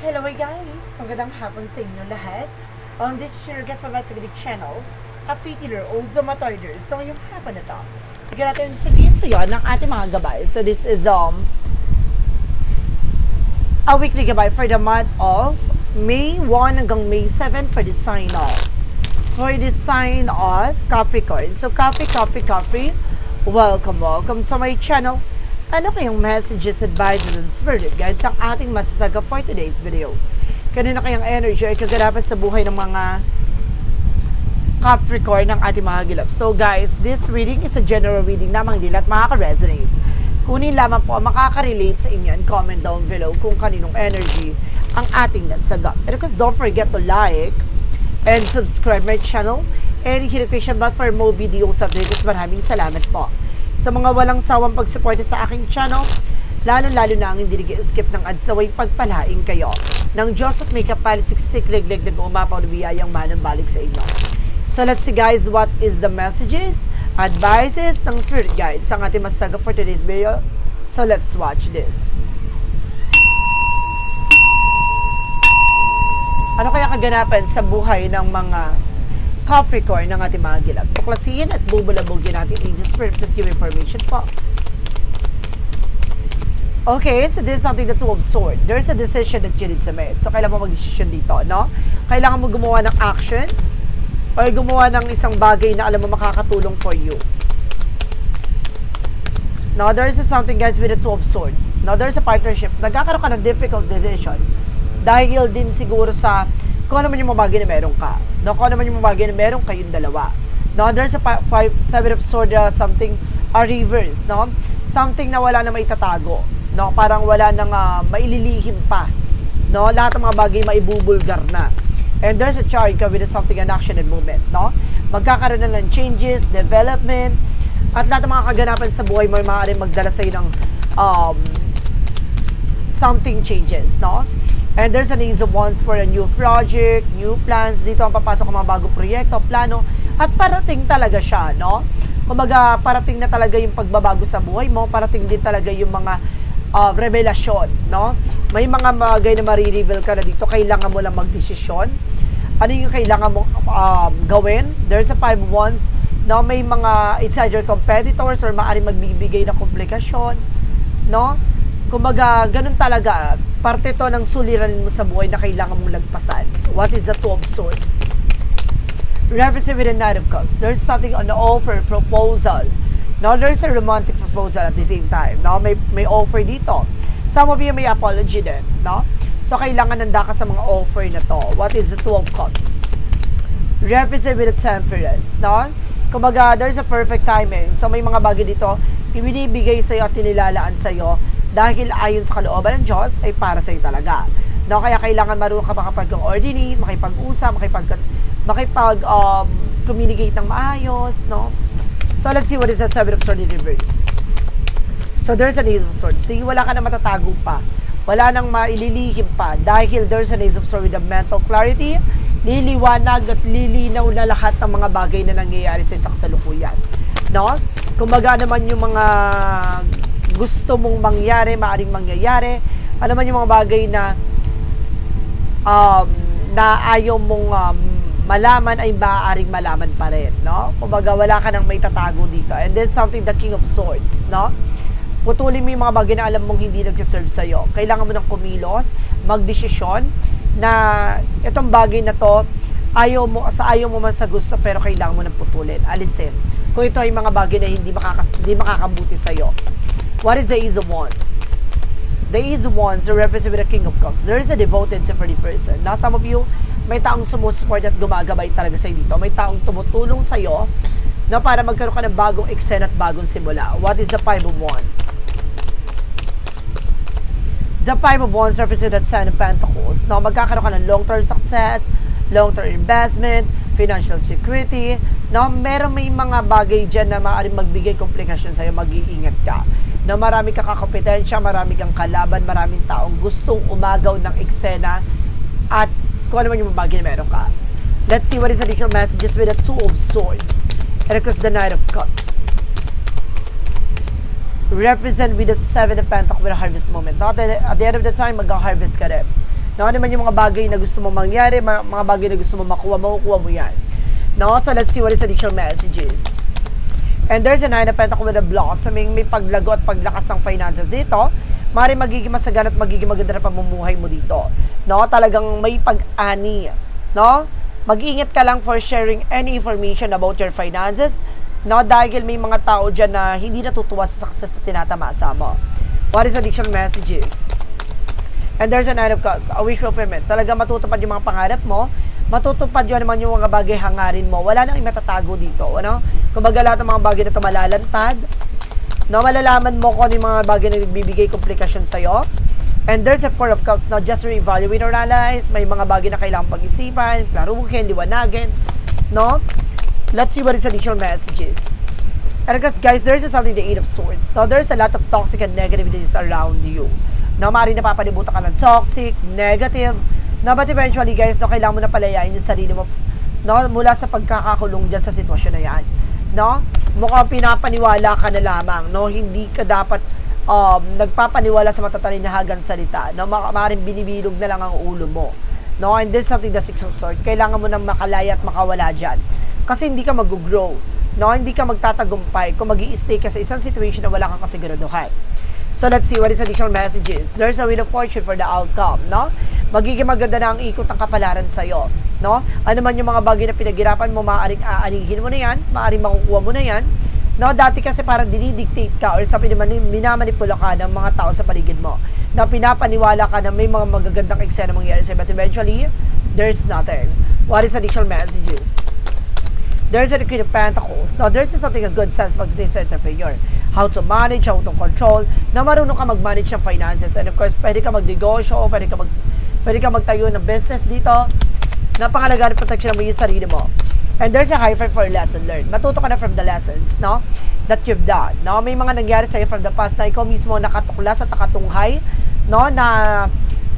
Hello guys! Magandang hapon sa inyo lahat. Um, this is your guest pa sa Galig Channel, a fitiller o zomatoider. So, ngayong hapon na to, bigyan natin sabihin sa iyo ng ating mga gabay. So, this is um a weekly gabay for the month of May 1 hanggang May 7 for the sign off. For the sign of Capricorn. So, Capri, Capri, Capri, welcome, welcome to my channel. Ano kayong messages, advices, and spirit guides ang ating masasaga for today's video? Kanina kayang energy ay kaganapan sa buhay ng mga Capricorn ng ating mga gilap. So guys, this reading is a general reading lamang din at makaka-resonate. Kunin lamang po ang makaka-relate sa inyo and comment down below kung kaninong energy ang ating nasaga. And of course, don't forget to like and subscribe my channel and hit the notification bell for more videos updates. Maraming salamat po sa mga walang sawang pagsuporta sa aking channel, lalo-lalo na ang hindi nag-skip ng ads away pagpalaing kayo ng Diyos at may kapalisiksik liglig na umapaw na biyayang manang balik sa inyo. So let's see guys, what is the messages, advices ng spirit guide sa ating masaga for today's video. So let's watch this. Ano kaya kaganapan sa buhay ng mga Capricorn ng ating mga gilab? Tuklasin at bubulabugin natin Angel Spirit. Please give information po. Okay, so this is something the Two of Swords. There's a decision that you need to make. So, kailangan mo mag-decision dito, no? Kailangan mo gumawa ng actions or gumawa ng isang bagay na alam mo makakatulong for you. Now, there's a something guys with the Two of Swords. Now, there's a partnership. Nagkakaroon ka ng difficult decision dahil din siguro sa kung ano man yung mga bagay na meron ka. No, kung ano man yung mga bagay na meron kayong dalawa. No, there's a fi- five, seven of swords, uh, something, a reverse, no? Something na wala na maitatago. No, parang wala nang uh, maililihim pa. No, lahat ng mga bagay maibubulgar na. And there's a chart with something an action and movement, no? Magkakaroon na ng changes, development, at lahat ng mga kaganapan sa buhay mo ay maaaring magdala sa'yo ng um, something changes, no? And there's an wands for a new project, new plans. Dito ang papasok ang mga bagong proyekto, plano. At parating talaga siya, no? Kumbaga, parating na talaga yung pagbabago sa buhay mo. Parating din talaga yung mga uh, revelasyon, no? May mga bagay na marireveal ka na dito. Kailangan mo lang magdesisyon. Ano yung kailangan mo um, gawin? There's a five of wands. No? May mga, it's either competitors or maaaring magbibigay ng komplikasyon. No? Kumbaga, ganun talaga. Parte to ng suliranin mo sa buhay na kailangan mong lagpasan. What is the Two of Swords? Represent with the Knight of Cups. There's something on the offer, proposal. Now, there's a romantic proposal at the same time. No? May, may offer dito. Some of you may apology din. No? So, kailangan nanda ka sa mga offer na to. What is the Two of Cups? Represent with the Temperance. No? Kumbaga, there's a perfect timing. So, may mga bagay dito, ibinibigay sa'yo at tinilalaan sa'yo dahil ayon sa kalooban ng Diyos ay para sa'yo talaga. No, kaya kailangan marunong ka makapag-coordinate, makipag-usap, makipag, makipag um, communicate ng maayos, no? So, let's see what is the Seven of Swords in reverse. So, there's an Ace of Swords. See, wala ka na matatago pa. Wala nang maililihim pa dahil there's an Ace of Swords with a mental clarity, liliwanag at lilinaw na lahat ng mga bagay na nangyayari sa isang kasalukuyan. No? Kumbaga naman yung mga gusto mong mangyari, maaring mangyayari. Ano man yung mga bagay na um, na ayaw mong um, malaman ay maaaring malaman pa rin, no? Kumbaga wala ka nang may tatago dito. And then something the King of Swords, no? Putulin mo yung mga bagay na alam mong hindi nagsiserve sa'yo. Kailangan mo ng kumilos, magdesisyon na itong bagay na to, ayaw mo, sa ayaw mo man sa gusto, pero kailangan mo ng putulin, alisin. Kung ito ay mga bagay na hindi, makakas, hindi makakabuti sa'yo. What is the Ace of Wands? The Ace of Wands represent with the King of Cups. There is a devoted sa the person. Now, some of you, may taong sumusupport at gumagabay talaga sa'yo dito. May taong tumutulong sa'yo na para magkaroon ka ng bagong eksena at bagong simula. What is the Five of Wands? The Five of Wands represent the Ten of Pentacles. Now, magkakaroon ka ng long-term success, long-term investment, financial security. Now, meron may mga bagay dyan na maaaring magbigay komplikasyon sa'yo, mag-iingat ka. Na marami ka kakompetensya, marami kang kalaban, maraming taong gustong umagaw ng eksena at kung ano man yung bagay na meron ka. Let's see what is the additional messages with the Two of Swords. And of course, the Knight of Cups. Represent with the Seven of Pentacles with a harvest moment. Not that at the end of the time, mag-harvest ka rin. No, ano man yung mga bagay na gusto mo mangyari, ma- mga bagay na gusto mo makuha, makukuha mo yan. No, so let's see what is additional messages. And there's a nine of pentacle with a blossoming, may paglago at paglakas ng finances dito. Mari magiging masagana at magiging maganda na pamumuhay mo dito. No, talagang may pag-ani. No? Mag-ingat ka lang for sharing any information about your finances. No, dahil may mga tao dyan na hindi natutuwa sa success na tinatamasa mo. What is additional messages? And there's a nine of cups, a wish fulfillment. Talaga matutupad yung mga pangarap mo, matutupad yun naman yung mga bagay hangarin mo. Wala nang matatago dito, ano? Kumbaga lahat ng mga bagay na ito malalantad, no, malalaman mo kung ano yung mga bagay na nagbibigay komplikasyon sa'yo. And there's a four of cups, now just re-evaluate or analyze, may mga bagay na kailangan pag-isipan, klaruhin, liwanagin, no? Let's see what is additional messages. And because guys, there's something the Eight of Swords. Now, there's a lot of toxic and negativities around you. Na maaari napapalibutan ka ng toxic, negative. No, but eventually guys, no, kailangan mo na palayain yung sarili mo no, mula sa pagkakakulong dyan sa sitwasyon na yan. No? Mukhang pinapaniwala ka na lamang. No? Hindi ka dapat um, nagpapaniwala sa matatalinahagang salita. No? Ma- maaaring binibilog na lang ang ulo mo. No? And this is something the Six of Swords. Kailangan mo nang makalaya at makawala dyan. Kasi hindi ka mag-grow. No? Hindi ka magtatagumpay kung mag stay ka sa isang situation na wala kang kasiguraduhan. So let's see what is additional messages. There's a wheel of fortune for the outcome, no? Magiging maganda na ang ikot ng kapalaran sa iyo, no? Ano man yung mga bagay na pinaghirapan mo, maaaring aanihin mo na yan, maaaring makukuha mo na yan. No, dati kasi parang dinidictate ka or sa minamanipula ka ng mga tao sa paligid mo. Na pinapaniwala ka na may mga magagandang eksena mangyayari sa'yo. But eventually, there's nothing. What is additional messages? There's a Queen of Pentacles. Now, there's something a good sense pagdating sa entrepreneur. How to manage, how to control, na marunong ka mag-manage ng finances. And of course, pwede ka magnegosyo, pwede ka, mag, pwede ka magtayo ng business dito. Napangalagaan protection mo yung sarili mo. And there's a high five for lesson learned. Matuto ka na from the lessons, no? That you've done. No? May mga nangyari sa'yo from the past na ikaw mismo nakatuklas at nakatunghay, no? Na,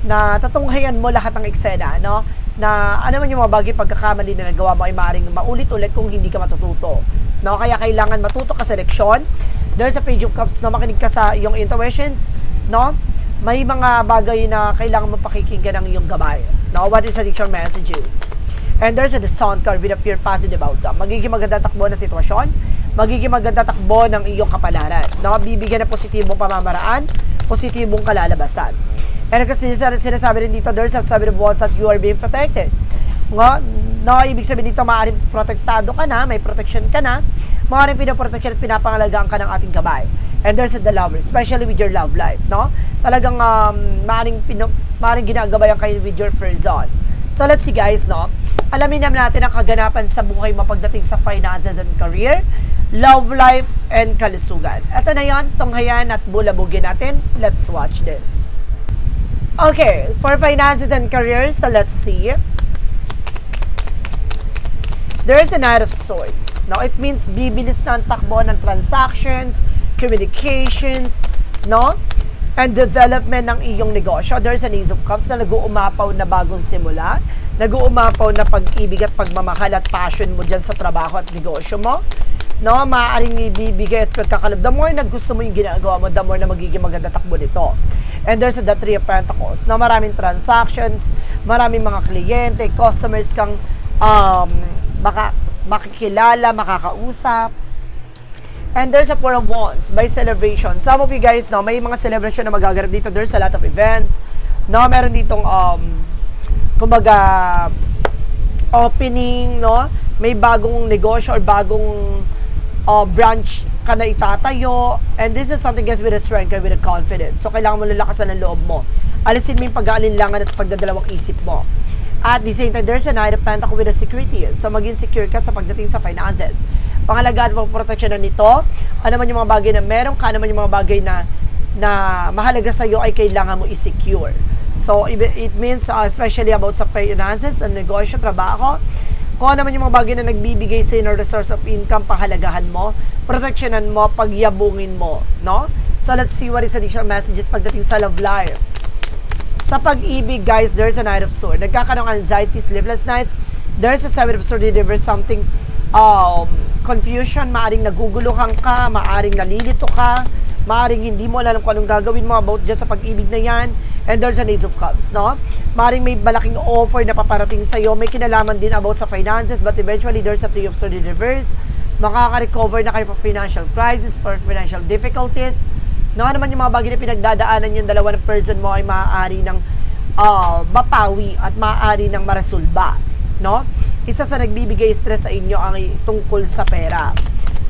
na tatunghayan mo lahat ng eksena, no? na ano man yung mga bagay pagkakamali na nagawa mo ay maaaring maulit-ulit kung hindi ka matututo. No? Kaya kailangan matuto ka sa leksyon. There's a page of cups na makinig ka sa iyong intuitions. No? May mga bagay na kailangan mo pakikinggan ng iyong gabay. No? What is addiction messages? And there's a sound card with a pure positive outcome. Magiging maganda takbo ng sitwasyon, magiging maganda takbo ng iyong kapalaran. No? Bibigyan ng positibong pamamaraan, positibong kalalabasan. And kasi sinasabi rin dito, there's a seven of wands that you are being protected. Nga, no, ibig sabihin dito, maaaring protektado ka na, may protection ka na, maaaring pinaprotection at pinapangalagaan ka ng ating gabay. And there's the lover, especially with your love life, no? Talagang um, maaaring, maaaring ginagabayan kayo with your first zone. So let's see guys, no? Alamin naman natin ang kaganapan sa buhay mo pagdating sa finances and career, love life, and kalusugan. Ito na yon, tunghayan at bulabugin natin. Let's watch this. Okay, for finances and careers, so let's see. There is a Knight of Swords. Now, it means bibilis na ang takbo ng transactions, communications, no? And development ng iyong negosyo. There's an Ace of Cups na nag-uumapaw na bagong simula. Nag-uumapaw na pag-ibig at pagmamahal at passion mo dyan sa trabaho at negosyo mo. No, maaaring ibibigay at pagkakalab. The more na gusto mo yung ginagawa mo, the more na magiging maganda takbo nito. And there's the Three of Pentacles na maraming transactions, maraming mga kliyente, customers kang um, maka, makikilala, makakausap. And there's a Four of Wands by celebration. Some of you guys, no, may mga celebration na magaganap dito. There's a lot of events. No, meron ditong, um, kumbaga, opening, no? May bagong negosyo or bagong uh, branch ka na itatayo. And this is something guys with a strength and with a confidence. So, kailangan mo lalakasan ang loob mo. Alisin mo yung pag-aalinlangan at pagdadalawang isip mo. At the same time, there's a Knight of Pentacle with a security. So, maging secure ka sa pagdating sa finances. Pangalagaan mo proteksyonan nito. Ano man yung mga bagay na meron ka, ano man yung mga bagay na na mahalaga sa iyo ay kailangan mo i-secure. So, it means uh, especially about sa finances, ang negosyo, trabaho, kung ano man yung mga bagay na nagbibigay sa inyo resource of income, pahalagahan mo, proteksyonan mo, pagyabungin mo, no? So, let's see what is additional messages pagdating sa love life. Sa pag-ibig, guys, there's a Knight of Swords. Nagkakaroon ng anxiety, sleepless nights. There's a Seven of Swords, there's something um, confusion, maaring naguguluhan ka, maaring nalilito ka, maaring hindi mo alam kung anong gagawin mo about dyan sa pag-ibig na yan. And there's an Ace of Cups, no? Maring may malaking offer na paparating sa'yo, may kinalaman din about sa finances, but eventually there's a Three of Swords in reverse. Makaka-recover na kayo from financial crisis, for financial difficulties. No, ano naman yung mga bagay na pinagdadaanan yung dalawa ng person mo ay maaari ng ah, mapawi at maaari ng marasulba. No? Isa sa nagbibigay stress sa inyo ang tungkol sa pera.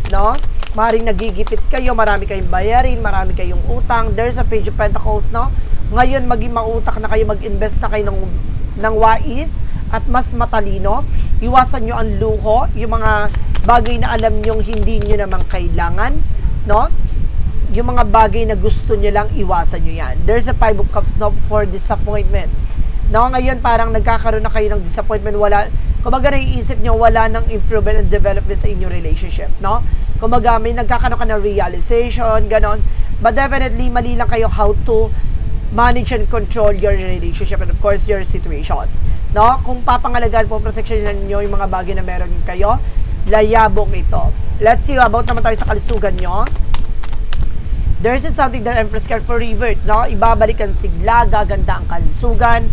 No? Maring nagigipit kayo, marami kayong bayarin, marami kayong utang. There's a page of pentacles, no? Ngayon, maging mautak na kayo, mag-invest na kayo ng, ng wais at mas matalino. Iwasan nyo ang luho, yung mga bagay na alam nyong hindi nyo naman kailangan, no? Yung mga bagay na gusto nyo lang, iwasan nyo yan. There's a five of cups no, for disappointment. No, ngayon parang nagkakaroon na kayo ng disappointment, wala, kumbaga naiisip nyo, wala ng improvement and development sa inyong relationship, no? Kumbaga may nagkakaroon ka ng realization, ganon. But definitely, mali lang kayo how to manage and control your relationship and of course your situation. No? Kung papangalagaan po, protection niyo yung mga bagay na meron kayo, layabong ito. Let's see about naman tayo sa kalusugan nyo. There's is something that Empress card for revert, no? Ibabalik ang sigla, gaganda ang kalusugan,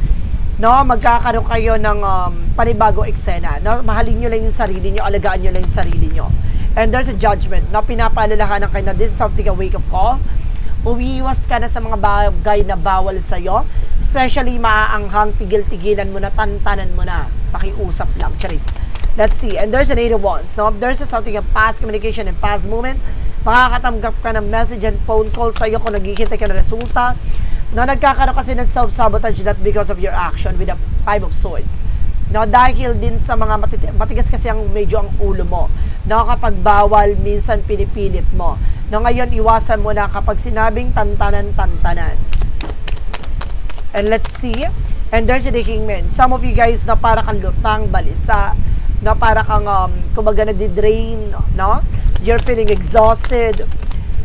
no? Magkakaroon kayo ng um, panibagong eksena, no? Mahalin nyo lang yung sarili nyo, alagaan nyo lang yung sarili nyo. And there's a judgment, no? Pinapaalalahanan kayo na this is something a wake of call. Umiiwas ka na sa mga bagay na bawal sa'yo. Especially maaanghang, tigil-tigilan mo na, tantanan mo na. Pakiusap lang, charis. Let's see. And there's an eight of wands. No? There's a something of past communication and past movement. Makakatanggap ka ng message and phone call sa'yo kung naghihintay ka ng resulta. No, nagkakaroon kasi ng self-sabotage not because of your action with the five of swords. No, dahil din sa mga matiti- matigas kasi ang medyo ang ulo mo. No, kapag bawal, minsan pinipilit mo. No, ngayon iwasan mo na kapag sinabing tantanan-tantanan. And let's see. And there's a King Man. Some of you guys na para kang lutang, balisa, na para kang, um, kumbaga nadidrain, no? You're feeling exhausted.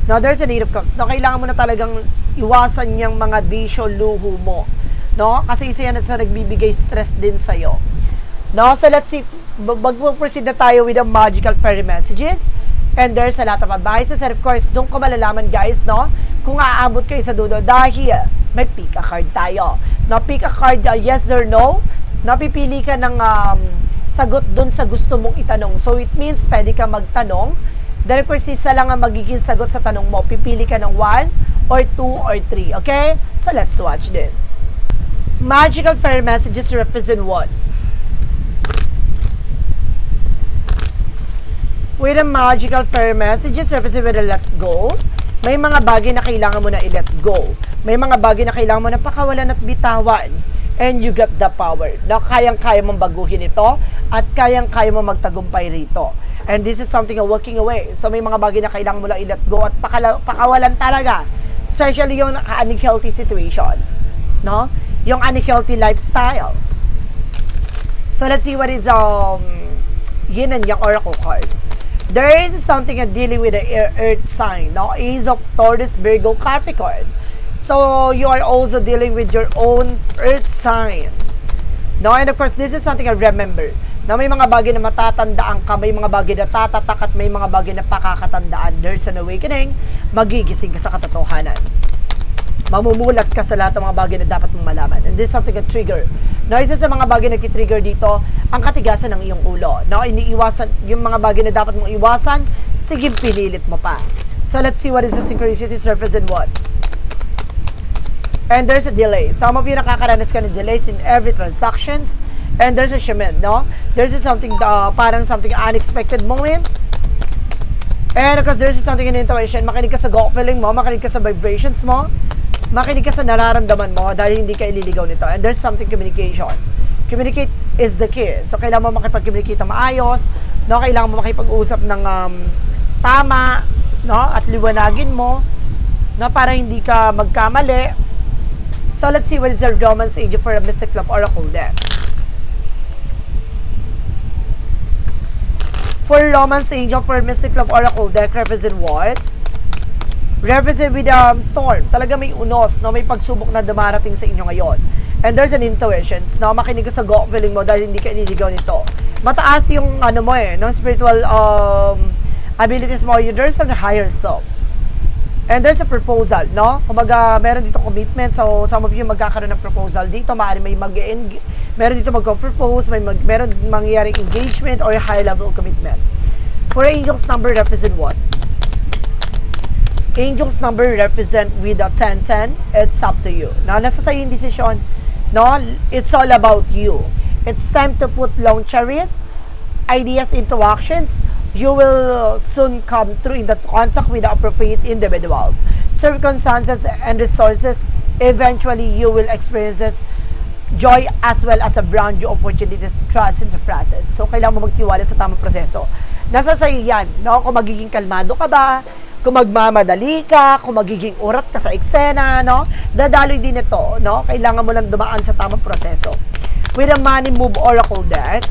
No, there's a Eight of Cups. No, kailangan mo na talagang iwasan yung mga bisyo, luho mo. No? Kasi isa yan at sa nagbibigay stress din sa'yo. No? So let's see, mag-proceed na tayo with the magical fairy messages. And there's a lot of advices. And of course, doon ko malalaman guys, no? Kung aabot kayo sa dulo dahil may pick a card tayo. No, pick a card, uh, yes or no. Napipili ka ng um, sagot doon sa gusto mong itanong. So it means pwede ka magtanong. Then of course, isa lang ang magiging sagot sa tanong mo. Pipili ka ng 1 or 2 or 3. Okay? So let's watch this. Magical fairy messages represent what? With the magical fairy messages represent with a let go. May mga bagay na kailangan mo na i-let go. May mga bagay na kailangan mo na pakawalan at bitawan. And you got the power na kayang-kaya mong baguhin ito at kayang-kaya mong magtagumpay rito. And this is something a walking away. So may mga bagay na kailangan mo lang i-let go at pakala, pakawalan talaga. Especially yung unhealthy situation. No? Yung unhealthy lifestyle. So let's see what is um yin and yang oracle card. There is something uh, dealing with the ear- earth sign, no? Ace of Taurus, Virgo, Capricorn. So you are also dealing with your own earth sign. No, and of course, this is something I remember. Na may mga bagay na matatandaan ka, may mga bagay na tatatak at may mga bagay na pakakatandaan. There's an awakening, magigising ka sa katotohanan mamumulat ka sa lahat ng mga bagay na dapat mong malaman. And this is something a trigger. No, isa sa mga bagay na kitrigger dito, ang katigasan ng iyong ulo. No, iniiwasan, yung mga bagay na dapat mong iwasan, sige, pinilit mo pa. So let's see what is the synchronicity surface and what. And there's a delay. Some of you nakakaranas ka ng delays in every transactions. And there's a shaman, no? There's something, uh, parang something unexpected moment. And because there's something in intuition, makinig ka sa gut feeling mo, makinig ka sa vibrations mo, makinig ka sa nararamdaman mo dahil hindi ka ililigaw nito. And there's something communication. Communicate is the key. So, kailangan mo makipag-communicate na maayos, no? kailangan mo makipag-usap ng um, tama, no? at liwanagin mo, no? para hindi ka magkamali. So, let's see what is the romance age for a Mystic Love Oracle deck. For Romance Angel for Mystic Love Oracle deck, represent what? Represent with um, storm. Talaga may unos, no? may pagsubok na dumarating sa inyo ngayon. And there's an intuition, no? makinig ka sa gut feeling mo dahil hindi ka iniligaw nito. Mataas yung ano mo eh, no? spiritual um, abilities mo, there's the higher self. And there's a proposal, no? Kumbaga, meron dito commitment. So, some of you magkakaroon ng proposal dito. Maaari may mag meron dito magpo-propose, may mag meron mangyaring engagement or high-level commitment. For angels number represent what? Angels number represent with a 10-10. It's up to you. Now, nasa sa'yo yung decision. No? It's all about you. It's time to put long cherries, ideas into actions. You will soon come through in the contact with the appropriate individuals. Circumstances and resources, eventually you will experience joy as well as a brand new opportunities, trust in the process. So, kailangan mo magtiwala sa tamang proseso. Nasa sa'yo yan, no? Kung magiging kalmado ka ba, kung magmamadali ka, kung magiging urat ka sa eksena, no? Dadaloy din ito, no? Kailangan mo lang dumaan sa tamang proseso. With a money move oracle deck,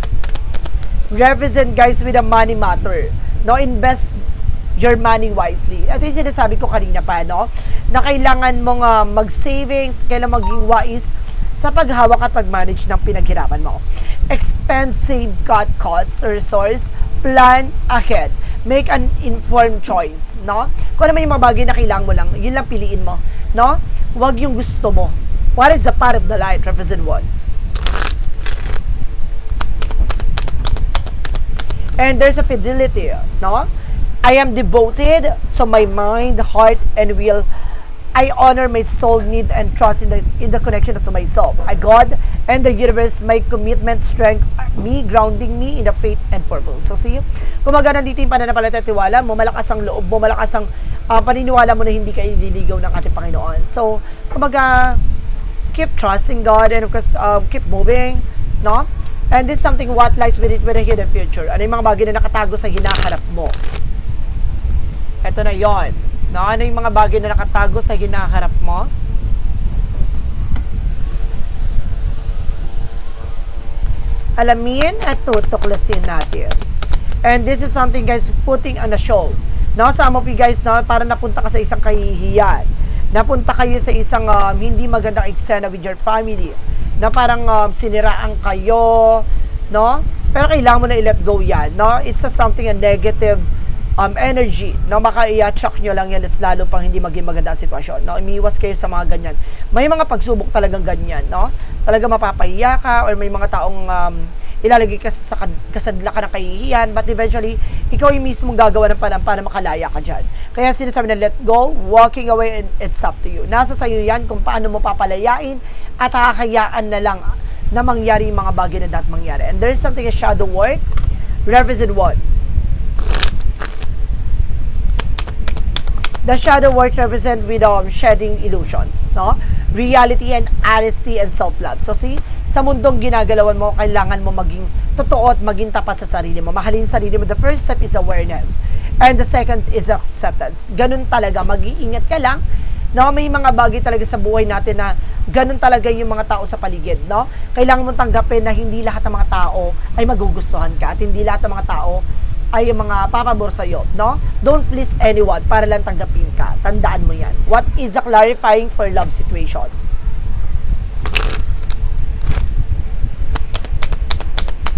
represent guys with a money matter. No, invest your money wisely. Ito yung sinasabi ko kanina pa, no? Na kailangan mong uh, mag-savings, kailangan maging wise sa paghawak at pag-manage ng pinaghirapan mo. Expensive cut cost or resource, plan ahead. Make an informed choice, no? Kung ano may mga bagay na kailangan mo lang, yun lang piliin mo, no? Huwag yung gusto mo. What is the part of the light? Represent what? And there's a fidelity, no? I am devoted to my mind, heart, and will. I honor my soul need and trust in the in the connection to myself. I God and the universe, my commitment, strength, me, grounding me in the faith and purpose. So see, kumaga nandito yung pananampalataya at tiwala mo, malakas ang loob mo, malakas ang ah, paniniwala mo na hindi ka ililigaw ng ating Panginoon. So, kumaga, keep trusting God and of course, um, keep moving, no? And this is something what lies it with the hidden future. Ano yung mga bagay na nakatago sa hinaharap mo? Ito na yon. No? Ano yung mga bagay na nakatago sa hinaharap mo? Alamin at tutuklasin natin. And this is something guys putting on a show. No, some of you guys no, para napunta ka sa isang kahihiyan. Napunta kayo sa isang um, hindi magandang eksena with your family. Na parang um, siniraan kayo, no? Pero kailangan mo na i-let go yan, no? It's a something a negative um, energy, no? Maka i-attract nyo lang yan, lalo pang hindi maging maganda ang sitwasyon, no? Umiiwas kayo sa mga ganyan. May mga pagsubok talagang ganyan, no? Talaga mapapahiya ka or may mga taong um, ilalagay ka sa kasadla ka ng kahihiyan but eventually, ikaw yung mismo gagawa ng parang para makalaya ka dyan. Kaya sinasabi na let go, walking away, and it's up to you. Nasa sa'yo yan kung paano mo papalayain at hakakayaan na lang na mangyari yung mga bagay na dapat mangyari. And there's something a shadow work, represent what? The shadow work represent with um, shedding illusions, no? Reality and honesty and self-love. So see, sa mundong ginagalawan mo, kailangan mo maging totoo at maging tapat sa sarili mo. Mahalin sa sarili mo. The first step is awareness. And the second is acceptance. Ganun talaga, mag-iingat ka lang. No, may mga bagay talaga sa buhay natin na ganun talaga yung mga tao sa paligid, no? Kailangan mong tanggapin na hindi lahat ng mga tao ay magugustuhan ka at hindi lahat ng mga tao ay yung mga papabor sa'yo, no? Don't please anyone para lang tanggapin ka. Tandaan mo yan. What is a clarifying for love situation?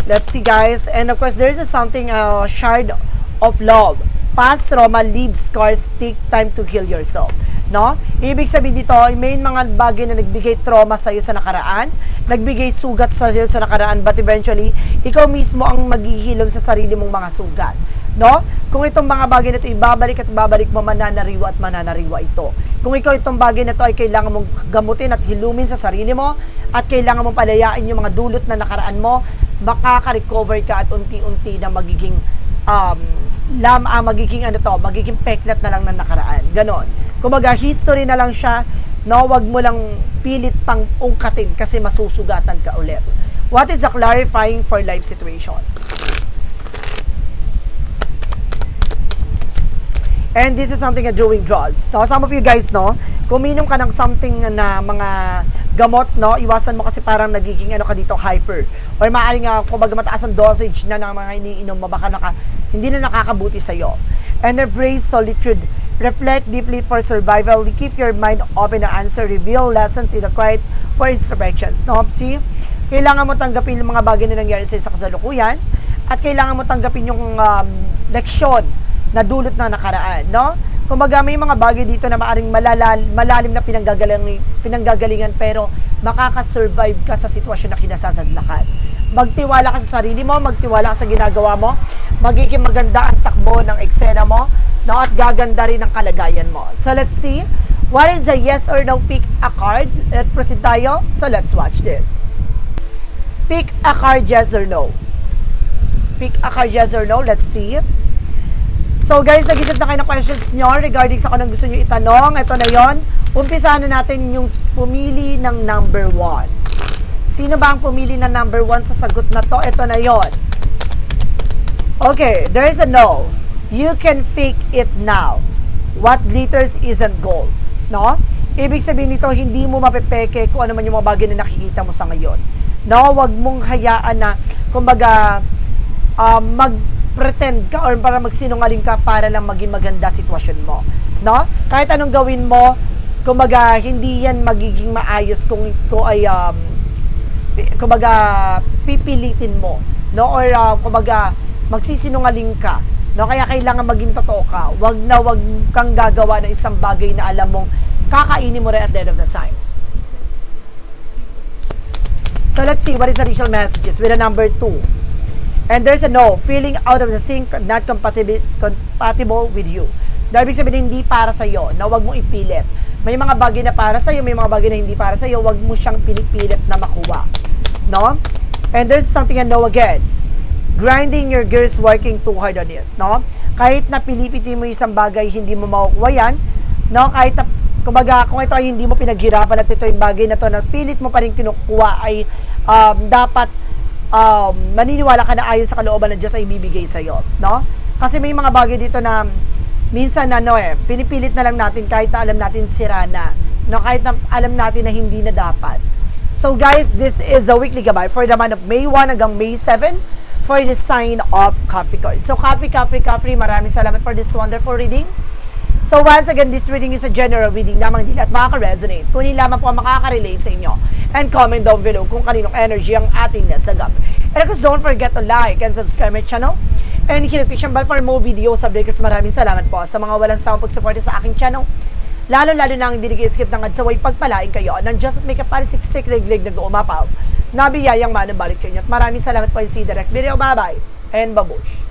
Let's see guys. And of course, there's a something uh, shard of love. Past trauma leaves scars, take time to heal yourself. No? Ibig sabihin dito, may mga bagay na nagbigay trauma sa iyo sa nakaraan, nagbigay sugat sa iyo sa nakaraan, but eventually, ikaw mismo ang maghihilom sa sarili mong mga sugat. No? Kung itong mga bagay na ito ibabalik at ibabalik mo, mananariwa at mananariwa ito. Kung ikaw itong bagay na ito ay kailangan mong gamutin at hilumin sa sarili mo, at kailangan mong palayain yung mga dulot na nakaraan mo, makaka-recover ka at unti-unti na magiging um, lam, ah, magiging ano to, magiging peklat na lang ng nakaraan. Ganon. Kumbaga, history na lang siya, no, wag mo lang pilit pang ungkatin kasi masusugatan ka ulit. What is the clarifying for life situation? And this is something na doing drugs. No? Some of you guys, no, kuminom ka ng something na mga gamot, no, iwasan mo kasi parang nagiging ano ka dito, hyper. Or maaaring nga, kumbaga mataas ang dosage na ng mga iniinom mo, baka naka, hindi na nakakabuti sa'yo. And the phrase solitude, reflect deeply for survival, keep your mind open to answer, reveal lessons in the quiet for introspections. No? See? Kailangan mo tanggapin yung mga bagay na nangyari sa sa kasalukuyan at kailangan mo tanggapin yung um, leksyon na dulot na nakaraan, no? Kumbaga may mga bagay dito na maaring malala, malalim na pinanggagaling, pinanggagalingan pero makakasurvive ka sa sitwasyon na kinasasadlakan. Magtiwala ka sa sarili mo, magtiwala ka sa ginagawa mo, magiging maganda ang takbo ng eksena mo, no? at gaganda rin ang kalagayan mo. So let's see, what is the yes or no pick a card? Let's proceed tayo, so let's watch this. Pick a card, yes or no. Pick a card, yes or no. Let's see. So guys, nag-isip na kayo ng questions nyo regarding sa kung anong gusto nyo itanong. Ito na yon. Umpisahan na natin yung pumili ng number one. Sino ba ang pumili ng number one sa sagot na to? Ito na yon. Okay, there is a no. You can fake it now. What glitters isn't gold. No? Ibig sabihin nito, hindi mo mapepeke kung ano man yung mga bagay na nakikita mo sa ngayon. No, wag mong hayaan na, kumbaga, um, mag-pretend ka or para magsinungaling ka para lang maging maganda sitwasyon mo. No? Kahit anong gawin mo, kumbaga, hindi yan magiging maayos kung ito ay, um, kumbaga, pipilitin mo. No? Or, uh, kumbaga, magsisinungaling ka. No? Kaya kailangan maging totoo ka. Wag na wag kang gagawa ng isang bagay na alam mong kakainin mo rin at the end of the time. So let's see what is the initial messages with a number two. And there's a no, feeling out of the sync, not compatible, compatible with you. Dahil ibig sabihin, hindi para sa'yo, na wag mong ipilit. May mga bagay na para sa'yo, may mga bagay na hindi para sa'yo, wag mo siyang pinipilit na makuha. No? And there's something I know again. Grinding your gears, working too hard on it. No? Kahit na pilipitin mo isang bagay, hindi mo makukuha yan. No? Kahit na, kumbaga, kung ito ay hindi mo pinaghirapan at ito yung bagay na to na pilit mo pa rin kinukuha ay um, dapat um, maniniwala ka na ayon sa kalooban ng Diyos ay ibibigay sa'yo. No? Kasi may mga bagay dito na minsan ano eh, pinipilit na lang natin kahit na alam natin sira na. No? Kahit na alam natin na hindi na dapat. So guys, this is a weekly gabay for the month of May 1 hanggang May 7 for the sign of Capricorn. So Capri, Capri, Capri, maraming salamat for this wonderful reading. So once again, this reading is a general reading lamang din at makaka-resonate. Kunin lamang po ang makaka-relate sa inyo. And comment down below kung kaninong energy ang ating nasagap. And of course, don't forget to like and subscribe my channel. And hit notification bell for more videos. Sabi ko maraming salamat po sa mga walang sawang pagsuporta sa aking channel. Lalo-lalo na ang hindi nag-skip ng adsaway pagpalain kayo ng Just Make a Palisiksik Liglig nag-uumapaw. Nabiyayang manang balik sa inyo. At maraming salamat po sa Rex Video. Bye-bye and babush.